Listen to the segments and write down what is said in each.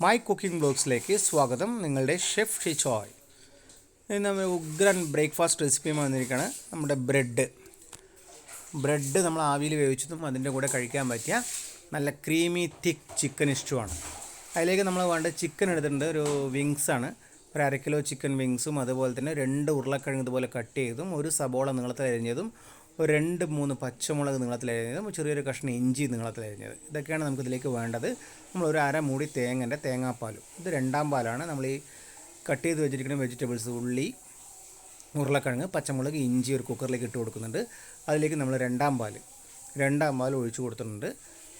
My cooking ബ്ലോഗ്സിലേക്ക് സ്വാഗതം. നിങ്ങളുടെ chef ഷിച്ചോയ് ഇന്ന് നമ്മൾ ഉഗ്രൻ ബ്രേക്ക്ഫാസ്റ്റ് റെസിപ്പിയുമായി വന്നിരിക്കുകയാണ്. നമ്മുടെ ബ്രെഡ് ബ്രെഡ് നമ്മൾ ആവിയിൽ വേവിച്ചതും അതിന്റെ കൂടെ കഴിക്കാൻ പറ്റിയ നല്ല ക്രീമി തിക്ക് ചിക്കൻ ഇഷ്ടമാണ് അതിലേക്ക് നമ്മൾ വേണ്ട ചിക്കൻ എടുത്തിട്ടുണ്ട്. ഒരു വിങ്സ് ആണ്. ഒരു അര കിലോ ചിക്കൻ വിങ്സും അതുപോലെ തന്നെ രണ്ട് ഉരുളക്കിഴങ്ങ് ഇതുപോലെ കട്ട് ചെയ്തും ഒരു സബോള നീളത്തിൽ അരിഞ്ഞതും ഒരു രണ്ട് മൂന്ന് പച്ചമുളക് നീളത്തിലരിഞ്ഞത് ചെറിയൊരു കഷ്ണം ഇഞ്ചി നീളത്തിലരിഞ്ഞത് ഇതൊക്കെയാണ് നമുക്ക് ഇതിലേക്ക് വേണ്ടത്. നമ്മൾ ഒരു അര മൂടി തേങ്ങന്റെ തേങ്ങാപ്പാലും. ഇത് രണ്ടാം പാലാണ്. നമ്മൾ ഈ കട്ട് ചെയ്ത് വെച്ചിരിക്കുന്ന വെജിറ്റബിൾസ് ഉള്ളി ഉരുളക്കിഴങ്ങ് പച്ചമുളക് ഇഞ്ചി ഒരു കുക്കറിലേക്ക് ഇട്ട് കൊടുക്കുന്നുണ്ട്. അതിലേക്ക് നമ്മൾ രണ്ടാം പാൽ രണ്ടാം പാൽ ഒഴിച്ചു കൊടുത്തിട്ടുണ്ട്.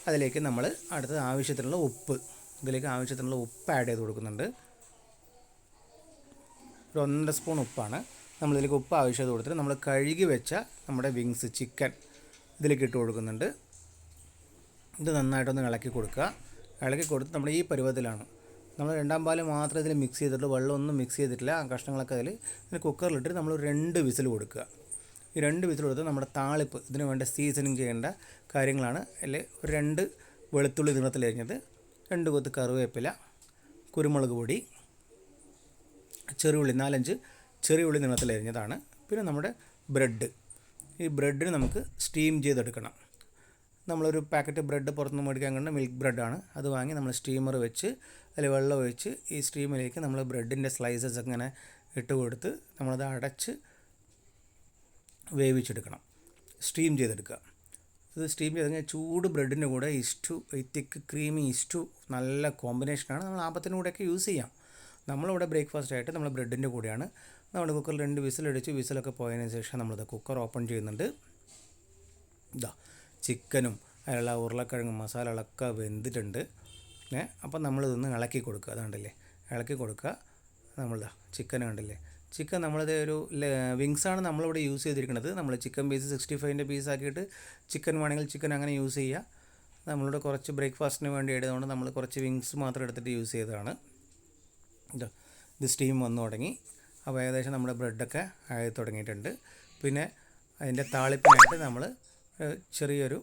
അതിലേക്ക് നമ്മൾ അടുത്ത ആവശ്യത്തിനുള്ള ഉപ്പ് ഇതിലേക്ക് ആവശ്യത്തിനുള്ള ഉപ്പ് ആഡ് ചെയ്ത് കൊടുക്കുന്നുണ്ട്. ഒരു ഒന്നര സ്പൂൺ ഉപ്പാണ്. നമ്മളിതിലേക്ക് ഉപ്പ് ആവശ്യമായിട്ട് കൊടുത്തിട്ട് നമ്മൾ കഴുകി വെച്ച നമ്മുടെ വിങ്സ് ചിക്കൻ ഇതിലേക്ക് ഇട്ട് കൊടുക്കുന്നുണ്ട്. ഇത് നന്നായിട്ടൊന്ന് ഇളക്കി കൊടുക്കുക. ഇളക്കി കൊടുത്ത് നമ്മൾ ഈ പരുവത്തിലാണ്. നമ്മൾ രണ്ടാം പാൽ മാത്രം ഇതിൽ മിക്സ് ചെയ്തിട്ട് വെള്ളമൊന്നും മിക്സ് ചെയ്തിട്ടില്ല. ആ കഷ്ണങ്ങളൊക്കെ അതിൽ ഇതിൽ കുക്കറിലിട്ടിട്ട് നമ്മൾ രണ്ട് വിസിൽ കൊടുക്കുക. ഈ രണ്ട് വിസിൽ കൊടുത്ത് നമ്മുടെ താളിപ്പ് ഇതിന് വേണ്ട സീസണിങ് ചെയ്യേണ്ട കാര്യങ്ങളാണ്. അതിൽ ഒരു രണ്ട് വെളുത്തുള്ളി നിറത്തിൽ അരിഞ്ഞത് രണ്ട് കൊത്ത് കറിവേപ്പില കുരുമുളക് പൊടി ചെറുള്ളി നാലഞ്ച് ചെറിയുള്ളി നീളത്തിൽ അരിഞ്ഞതാണ്. പിന്നെ നമ്മുടെ ബ്രെഡ്. ഈ ബ്രെഡിന് നമുക്ക് സ്റ്റീം ചെയ്തെടുക്കണം. നമ്മളൊരു പാക്കറ്റ് ബ്രെഡ് പുറത്തുനിന്ന് മേടിക്കാൻ കണ്ട മിൽക്ക് ബ്രെഡാണ്. അത് വാങ്ങി നമ്മൾ സ്റ്റീമർ വെച്ച് അതിൽ വെള്ളം ഒഴിച്ച് ഈ സ്റ്റീമിലേക്ക് നമ്മൾ ബ്രെഡിന്റെ സ്ലൈസസ് ഇങ്ങനെ ഇട്ട് കൊടുത്ത് നമ്മളത് അടച്ച് വേവിച്ചെടുക്കണം. സ്റ്റീം ചെയ്തെടുക്കുക. ഇത് സ്റ്റീം ചെയ്ത് കഴിഞ്ഞാൽ ചൂട് ബ്രെഡിന്റെ കൂടെ ഇസ്റ്റു ഈ തിക്ക് ക്രീമി ഇസ്റ്റു നല്ല കോമ്പിനേഷനാണ്. നമ്മൾ ആപ്പത്തിന്റെ കൂടെയൊക്കെ യൂസ് ചെയ്യാം. നമ്മളിവിടെ ബ്രേക്ക്ഫാസ്റ്റ് ആയിട്ട് നമ്മൾ ബ്രെഡിന്റെ കൂടെയാണ്. നമ്മൾ കുക്കറിൽ രണ്ട് വിസിലടിച്ച് വിസിലൊക്കെ പോയതിന് ശേഷം നമ്മളിത് കുക്കർ ഓപ്പൺ ചെയ്യുന്നുണ്ട്. ഇതാ ചിക്കനും അതിലുള്ള ഉരുളക്കിഴങ്ങും മസാലകളൊക്കെ വെന്തിട്ടുണ്ട്. ഏ അപ്പം നമ്മളിതൊന്ന് ഇളക്കി കൊടുക്കുക. അതുകൊണ്ടല്ലേ ഇളക്കി കൊടുക്കുക. നമ്മളിതാ ചിക്കൻ കണ്ടില്ലേ? ചിക്കൻ നമ്മളിത് ഒരു വിങ്സാണ് നമ്മളിവിടെ യൂസ് ചെയ്തിരിക്കുന്നത്. നമ്മൾ ചിക്കൻ പീസ് സിക്സ്റ്റി ഫൈവിന്റെ പീസ് ആക്കിയിട്ട് ചിക്കൻ വേണമെങ്കിൽ ചിക്കൻ അങ്ങനെ യൂസ് ചെയ്യുക. നമ്മളിവിടെ കുറച്ച് ബ്രേക്ക്ഫാസ്റ്റിന് വേണ്ടി ആയതുകൊണ്ട് നമ്മൾ കുറച്ച് വിങ്സ് മാത്രം എടുത്തിട്ട് യൂസ് ചെയ്തതാണ്. ഇത് ഇത് സ്റ്റീം വന്നു തുടങ്ങി. അപ്പോൾ ഏകദേശം നമ്മുടെ ബ്രെഡൊക്കെ ആയി തുടങ്ങിയിട്ടുണ്ട്. പിന്നെ അതിന്റെ താളിപ്പിനായിട്ട് നമ്മൾ ചെറിയൊരു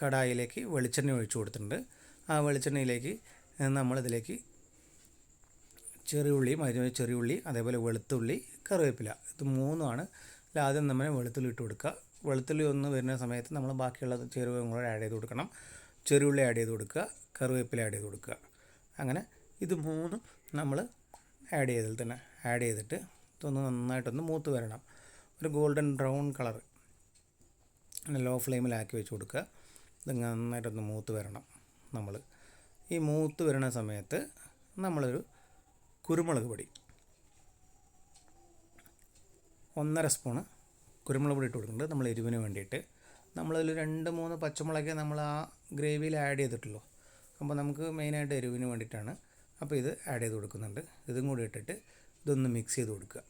കടായിലേക്ക് വെളിച്ചെണ്ണ ഒഴിച്ചു കൊടുത്തിട്ടുണ്ട്. ആ വെളിച്ചെണ്ണയിലേക്ക് നമ്മളിതിലേക്ക് ചെറിയുള്ളിയും അതിന് ചെറിയുള്ളി അതേപോലെ വെളുത്തുള്ളി കറിവേപ്പില. ഇത് മൂന്നുമാണ്. ആദ്യം നമ്മൾ വെളുത്തുള്ളി ഇട്ട് കൊടുക്കുക. വെളുത്തുള്ളി ഒന്ന് വരുന്ന സമയത്ത് നമ്മൾ ബാക്കിയുള്ള ചേരുവകളും കൂടെ ആഡ് ചെയ്ത് കൊടുക്കണം. ചെറിയുള്ളി ആഡ് ചെയ്ത് കൊടുക്കുക. കറിവേപ്പില ആഡ് ചെയ്ത് കൊടുക്കുക. അങ്ങനെ ഇത് മൂന്നും നമ്മൾ ആഡ് ചെയ്തതിൽ തന്നെ ആഡ് ചെയ്തിട്ട് ഇതൊന്ന് നന്നായിട്ടൊന്ന് മൂത്ത് വരണം. ഒരു ഗോൾഡൻ ബ്രൗൺ കളർ ലോ ഫ്ലെയിമിലാക്കി വെച്ച് കൊടുക്കുക. ഇത് നന്നായിട്ടൊന്ന് മൂത്ത് വരണം നമ്മൾ. ഈ മൂത്ത് വരണ സമയത്ത് നമ്മളൊരു കുരുമുളക് പൊടി ഒന്നര സ്പൂണ് കുരുമുളക് പൊടി ഇട്ട് കൊടുക്കുന്നുണ്ട്. നമ്മൾ എരിവിന് വേണ്ടിയിട്ട്. നമ്മളതിൽ രണ്ട് മൂന്ന് പച്ചമുളകേ നമ്മൾ ആ ഗ്രേവിയിൽ ആഡ് ചെയ്തിട്ടുള്ളൂ. അപ്പോൾ നമുക്ക് മെയിനായിട്ട് എരിവിന് വേണ്ടിയിട്ടാണ് അപ്പോൾ ഇത് ആഡ് ചെയ്ത് കൊടുക്കുന്നുണ്ട്. ഇതും കൂടി ഇട്ടിട്ട് ഇതൊന്ന് മിക്സ് ചെയ്ത് കൊടുക്കുക.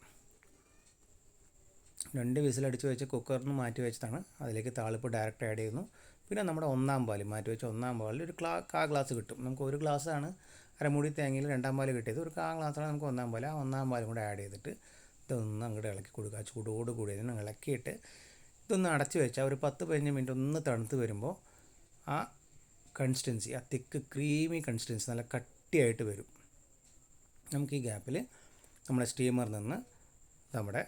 രണ്ട് വിസിലടിച്ച് വെച്ച് കുക്കറിന് മാറ്റി വെച്ചതാണ്. അതിലേക്ക് താളിപ്പ് ഡയറക്റ്റ് ആഡ് ചെയ്യുന്നു. പിന്നെ നമ്മുടെ ഒന്നാം പാൽ മാറ്റി വെച്ച ഒന്നാം പാലിൽ ഒരു ക്ലാ കാ ഗ്ലാസ് കിട്ടും. നമുക്ക് ഒരു ഗ്ലാസ്സാണ് അരമുടി തേങ്ങയിൽ രണ്ടാം പാൽ കിട്ടിയത്. ഒരു കാ ഗ്ലാസ്സാണ് നമുക്ക് ഒന്നാം പാൽ. ആ ഒന്നാം പാലും കൂടെ ആഡ് ചെയ്തിട്ട് ഇതൊന്ന് അങ്ങോട്ട് ഇളക്കി കൊടുക്കുക. ചൂടോട് കൂടി ഇതിന് ഇളക്കിയിട്ട് ഇതൊന്ന് അടച്ച് വെച്ചാൽ ഒരു പത്ത് പതിനഞ്ച് മിനിറ്റ് ഒന്ന് തണുത്ത് വരുമ്പോൾ ആ കൺസിസ്റ്റൻസി ആ തിക്ക് ക്രീമി കൺസിസ്റ്റൻസി നല്ല കട്ടിയായിട്ട് വരും. നമുക്ക് ഈ ഗ്യാപ്പിൽ നമ്മുടെ സ്റ്റീമറിൽ നിന്ന് നമ്മുടെ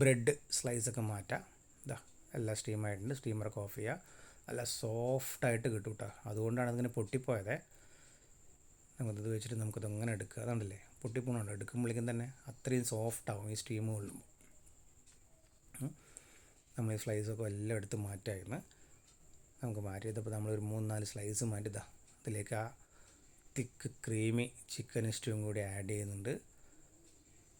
ബ്രെഡ് സ്ലൈസൊക്കെ മാറ്റാം. ഇതാ എല്ലാം സ്റ്റീമായിട്ടുണ്ട് സ്റ്റീമറൊക്കെ ഓഫ് ചെയ്യുക നല്ല സോഫ്റ്റായിട്ട് കിട്ടും കേട്ടോ. അതുകൊണ്ടാണ് അതിങ്ങനെ പൊട്ടിപ്പോയത്. നമുക്കിത് വെച്ചിട്ട് നമുക്കത് അങ്ങനെ എടുക്കുക. അതുകൊണ്ടല്ലേ പൊട്ടിപ്പോണുണ്ട്. എടുക്കുമ്പോഴേക്കും തന്നെ അത്രയും സോഫ്റ്റ് ആവും ഈ സ്റ്റീം കൊള്ളുമ്പോൾ നമ്മൾ ഈ സ്ലൈസൊക്കെ എല്ലാം എടുത്ത് മാറ്റായിരുന്നു നമുക്ക് മാറ്റിയതപ്പോൾ നമ്മളൊരു മൂന്ന് നാല് സ്ലൈസ് മാറ്റിതാ അതിലേക്ക് ആ തിക്ക് ക്രീമി ചിക്കൻ സ്റ്റൂവും കൂടി ആഡ് ചെയ്യുന്നുണ്ട്.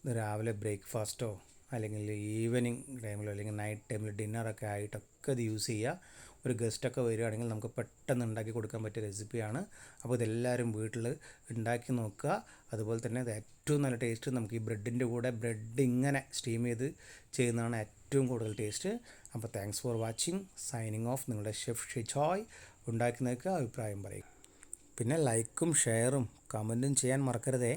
ഇത് രാവിലെ ബ്രേക്ക്ഫാസ്റ്റോ അല്ലെങ്കിൽ ഈവനിങ് ടൈമിലോ അല്ലെങ്കിൽ നൈറ്റ് ടൈമിൽ ഡിന്നറൊക്കെ ആയിട്ടൊക്കെ ഇത് യൂസ് ചെയ്യുക ഒരു ഗസ്റ്റൊക്കെ വരികയാണെങ്കിൽ നമുക്ക് പെട്ടെന്ന് ഉണ്ടാക്കി കൊടുക്കാൻ പറ്റിയ റെസിപ്പിയാണ് അപ്പോൾ ഇതെല്ലാവരും വീട്ടിൽ ഉണ്ടാക്കി നോക്കുക. അതുപോലെ തന്നെ ഏറ്റവും നല്ല ടേസ്റ്റ് നമുക്ക് ഈ ബ്രെഡിന്റെ കൂടെ ബ്രെഡ് ഇങ്ങനെ സ്റ്റീം ചെയ്ത് ചെയ്യുന്നതാണ് ഏറ്റവും കൂടുതൽ ടേസ്റ്റ് അപ്പോൾ thanks for watching signing off നിങ്ങളുടെ ഷെഫ് ഷിജോയ് ഉണ്ടാക്കി നോക്കുക. അഭിപ്രായം പറയും. പിന്നെ ലൈക്കും ഷെയറും കമന്റും ചെയ്യാൻ മറക്കരുതേ.